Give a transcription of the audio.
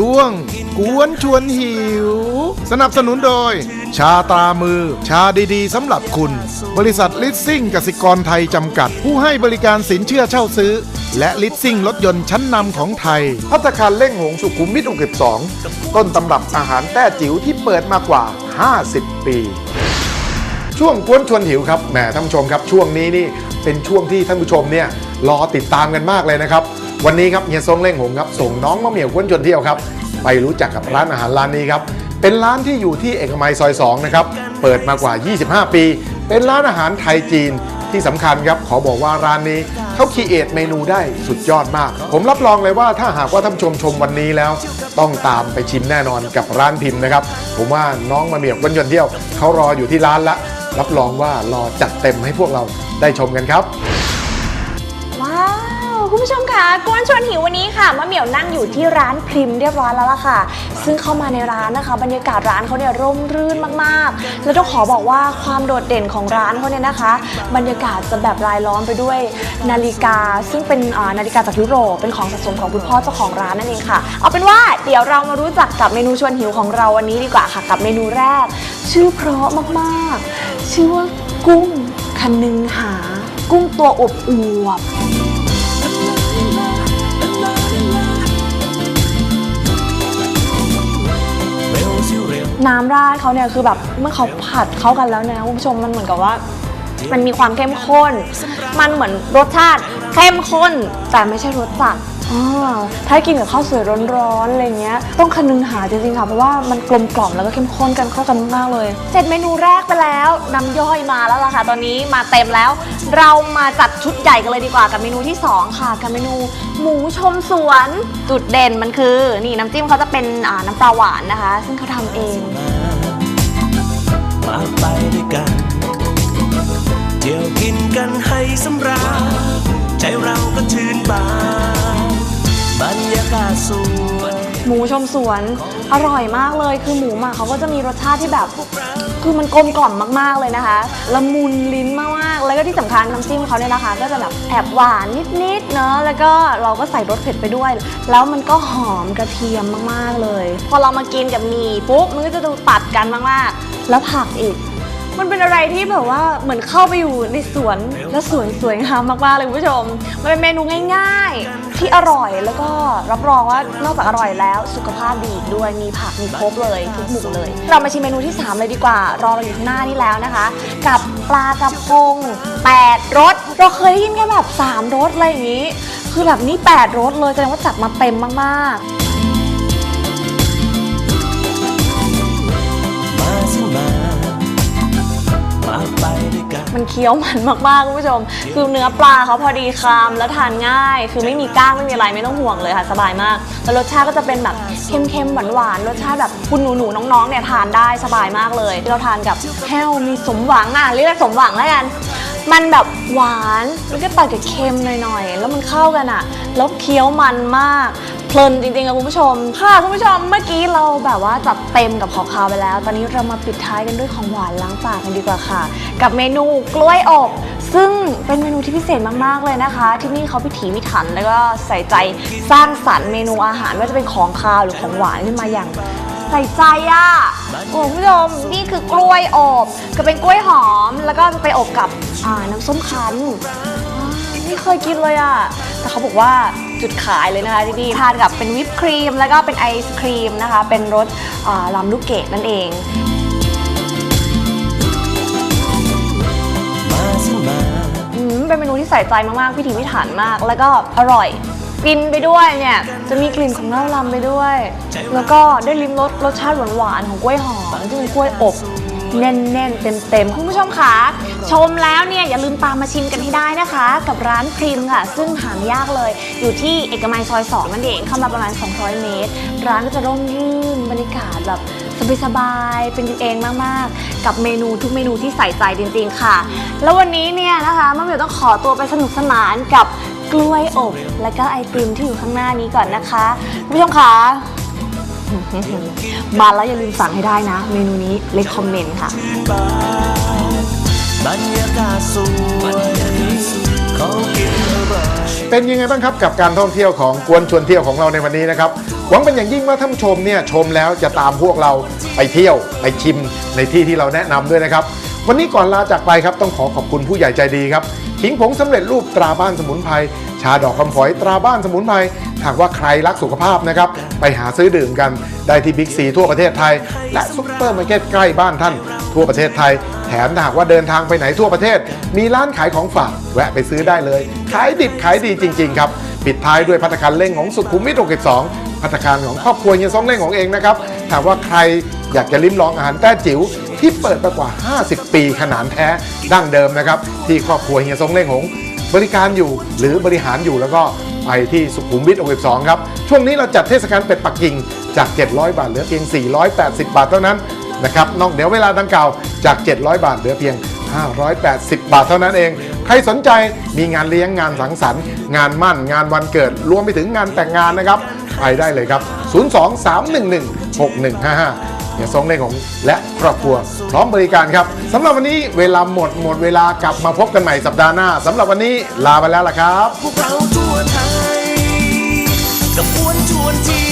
ช่วง กวนชวนหิว สนับสนุนโดย ชาตรามือ ชาดีๆสำหรับคุณ บริษัทลิสซิ่งกสิกรไทยจำกัด ผู้ให้บริการสินเชื่อเช่าซื้อ และลิสซิ่งรถยนต์ชั้นนำของไทย พัตตาคารเล่งหงสุขุมวิท62 ต้นตำรับอาหารแต้จิ๋วที่เปิดมากว่า 50 ปีช่วงกวนชวนหิวครับแหมท่านผู้ชมครับช่วงนี้นี่เป็นช่วงที่ท่านผู้ชมเนี่ยรอติดตามกันมากเลยนะครับ วันนี้ครับเฮียซงเล่งหงครับส่งน้องมะเหมี่ยวกวนชวนเที่ยวครับ ไปรู้จักกับร้านอาหารร้านนี้ครับเป็นร้านที่อยู่ที่เอกมัยซอย2นะครับเปิดมากว่า 25 ปี เป็นร้านอาหารไทยจีนที่สำคัญครับขอบอกว่าร้านนี้เขาคีเอทเมนูได้สุดยอดมาก ผมรับรองเลยว่าถ้าหากว่าท่านชมชมวันนี้แล้ว ต้องตามไปชิมแน่นอนกับร้านพิมพ์นะครับ ผมว่าน้องมะเมี่ยวกวนชวนเที่ยวเขารออยู่ที่ร้านละ รับรองว่ารอจัดเต็มให้พวกเราได้ชมกันครับ คุณผู้ชมคะกวนชวนหิววันนี้ค่ะมะเหมี่ยวนั่งอยู่ที่ร้านพริมเรียบร้อยแล้วล่ะค่ะ ซึ่งเข้ามาในร้านนะคะ บรรยากาศร้านเขาเนี่ยร่มรื่นมากๆ แล้วต้องขอบอกว่าความโดดเด่นของร้านเขาเนี่ยนะคะ บรรยากาศจะแบบรายล้อมไปด้วยนาฬิกา ซึ่งเป็นนาฬิกาจากยุโรปเป็นของสะสมของคุณพ่อเจ้าของร้านนั่นเองค่ะ เอาเป็นว่าเดี๋ยวเรามารู้จักกับเมนูชวนหิวของเราวันนี้ดีกว่าค่ะกับเมนูแรก ชื่อเพราะมากๆ ชื่อว่ากุ้งคันนึงหา กุ้งตัวอบอวบ น้ำราดเขาเนี่ยคือแบบเมื่อเขาผัดเข้ากันแล้วเนี่ยคุณผู้ชมมันเหมือนกับว่า มันมีความเข้มข้น มันเหมือนรสชาติเข้มข้นแต่ไม่ใช่รสจัด อ่าถ้ากินกับข้าวสวยร้อนๆอะไรเงี้ย ต้องคนึงหาจริงๆค่ะ เพราะว่ามันกลมกล่อมแล้วก็เข้มข้นกันเข้ากันมากๆเลย เสร็จเมนูแรกไปแล้วน้ำย่อยมาแล้วล่ะค่ะ ตอนนี้มาเต็มแล้ว เรามาจัดชุดใหญ่กันเลยดีกว่ากับเมนูที่สองค่ะ กับเมนูหมูชมสวน จุดเด่นมันคือ นี่น้ำจิ้มเขาจะเป็นอ่าน้ำปลาหวานนะคะ ซึ่งเขาทำเอง มาไปด้วยกัน ชมสวนอร่อยมากเลย คือหมูหมักเขาก็จะมีรสชาติที่แบบ คือมันกลมกล่อมมากๆเลยนะคะละมุนลิ้นมากๆแล้วก็ที่สำคัญน้ำจิ้มเขาเนี่ยนะคะ ก็จะแบบแอบหวานนิดๆเนอะแล้วก็เราก็ใส่รสเผ็ดไปด้วย แล้วมันก็หอมกระเทียมมากๆเลย พอเรามากินกับหมี่ปุ๊บมันก็จะดูตัดกันมากๆ แล้วผักอีก มันเป็นอะไรที่แบบว่าเหมือนเข้าไปอยู่ในสวนและสวนสวยงามมากๆเลยคุณผู้ชม มันเป็นเมนูง่าย ๆ ที่อร่อยแล้วก็รับรองว่านอกจากอร่อยแล้วสุขภาพดีอีกด้วยมีผักมีครบเลยทุกหมู่เลย เรามาชิมเมนูที่ 3 เลยดีกว่า รอเราอยู่ข้างหน้านี่แล้วนะคะ กับปลากระพง 8รสเราเคยได้ยินแค่แบบ 3รสอะไรอย่างนี้ คือแบบนี้ 8รสเลยแสดงว่าจัดมาเต็มมากๆ มันเคี้ยวมันมากๆคุณผู้ชม คือเนื้อปลาเขาพอดีคำแล้วทานง่าย คือไม่มีก้างไม่มีอะไรไม่ต้องห่วงเลยค่ะสบายมากแล้วรสชาติก็จะเป็นแบบเค็มๆหวานๆรสชาติแบบคุณหนูๆน้องๆเนี่ยทานได้สบายมากเลยที่เราทานกับแห้วมีสมหวังอะเรียกสมหวังแล้วกันมันแบบหวาน แล้วก็ตัดกับเค็มหน่อยๆ แล้วมันเข้ากันอะ แล้วเคี้ยวมันมาก เพลินจริงๆค่ะคุณผู้ชม ค่ะคุณผู้ชมเมื่อกี้เราแบบว่าจัดเต็มกับของคาวไปแล้ว ตอนนี้เรามาปิดท้ายกันด้วยของหวานล้างปากกันดีกว่าค่ะ กับเมนูกล้วยอบ ซึ่งเป็นเมนูที่พิเศษมากๆเลยนะคะ ที่นี่เขาพิถีพิถัน แล้วก็ใส่ใจสร้างสรรค์เมนูอาหารไม่ว่าจะเป็นของคาวหรือของหวานขึ้นมาอย่างใส่ใจอะ่ะคุณผู้ชมนี่คือกล้วยอบก็เป็นกล้วยหอม แล้วก็จะไปอบกับน้ำส้มคั้นไม่เคยกินเลยอะแต่เขาบอกว่า จุดขายเลยนะคะที่นี่ทานกับเป็นวิปครีม แล้วก็เป็นไอศครีมนะคะ เป็นรสอ่าลำลูกเกดนั่นเอง มาสิมาอืมเป็นเมนูที่ใส่ใจมากๆพิถีพิถันมาก แล้วก็อร่อย กินไปด้วยเนี่ย จะมีกลิ่นของเหล้าลำไปด้วย แล้วก็ได้ลิ้มรสรสชาติหวานๆของกล้วยหอมที่เป็นกล้วยอบ แน่นๆ เต็มๆ คุณผู้ชมคะชมแล้วเนี่ยอย่าลืมตามมาชิมกันให้ได้นะคะ กับร้านพริมค่ะ ซึ่งหายากเลย อยู่ที่เอกมัยซอย 2 นั่นเองเข้ามาประมาณ 200 เมตร ร้านก็จะร่มรื่นบรรยากาศแบบสบายๆเป็นกันเองมากๆ กับเมนูทุกเมนูที่ใส่ใจจริงๆค่ะ แล้ววันนี้เนี่ยนะคะมะเหมียวต้องขอตัวไปสนุกสนานกับกล้วยอบและก็ไอติมที่อยู่ข้างหน้านี้ก่อนนะคะคุณผู้ชมคะ มาแล้วอย่าลืมสั่งให้ได้นะ เมนูนี้เลคคอมเมนต์ค่ะชื่นบานบรรยากาศสวยขของกินอร่อยเป็นยังไงบ้างครับกับการท่องเที่ยวของกวนชวนเที่ยวของเราในวันนี้นะครับหวังเป็นอย่างยิ่งว่าท่านผู้ชมเนี่ยชมแล้วจะตามพวกเราไปเที่ยวไปชิมในที่ที่เราแนะนำด้วยนะครับ วันนี้ก่อนลาจากไปครับต้องขอขอบคุณผู้ใหญ่ใจดีครับขิงผงสำเร็จรูปตราบ้านสมุนไพร ชาดอกคำฝอยตราบ้านสมุนไพรหากว่าใครรักสุขภาพนะครับ ไปหาซื้อดื่มกันได้ที่บิ๊กซีทั่วประเทศไทย และซุปเปอร์มาร์เก็ตใกล้บ้านท่าน ทั่วประเทศไทย แถมหากว่าเดินทางไปไหนทั่วประเทศ มีร้านขายของฝากแวะไปซื้อได้เลย ขายดิบขายดีจริง ๆ ครับ ปิดท้ายด้วยพัตคารเล่งของสุขุมวิท62พัตคารของครอบครัวเฮียซองเล่งของเองนะครับถามว่าใครอยากจะลิ้มลองอาหารแต้จิ๋วที่เปิดมากว่า 50 ปีขนาดแท้ดั้งเดิมนะครับ ที่ครอบครัวเฮียซองเล่งของ บริการอยู่หรือบริหารอยู่แล้วก็ไปที่สุขุมวิท62ครับ ช่วงนี้เราจัดเทศกาลเป็ดปักกิ่งจาก 700 บาทเหลือเพียง 480 บาทเท่านั้นนะครับนอกเหนือเวลาดังกล่าวจาก 700 บาทเหลือเพียง 580 บาทเท่านั้นเอง ใครสนใจมีงานเลี้ยงงานสังสรรค์ งานมั่น งานวันเกิด รวมไปถึงงานแต่งงานนะครับ ไปได้เลยครับ 02 311 6155 ฮียซงเล่งของและครอบครัวพร้อมบริการครับสำหรับวันนี้เวลาหมดหมดเวลากลับมาพบกันใหม่สัปดาห์หน้าสำหรับวันนี้ลาไปแล้วล่ะครับ พวกเราทั่วไทยกับวนชวนที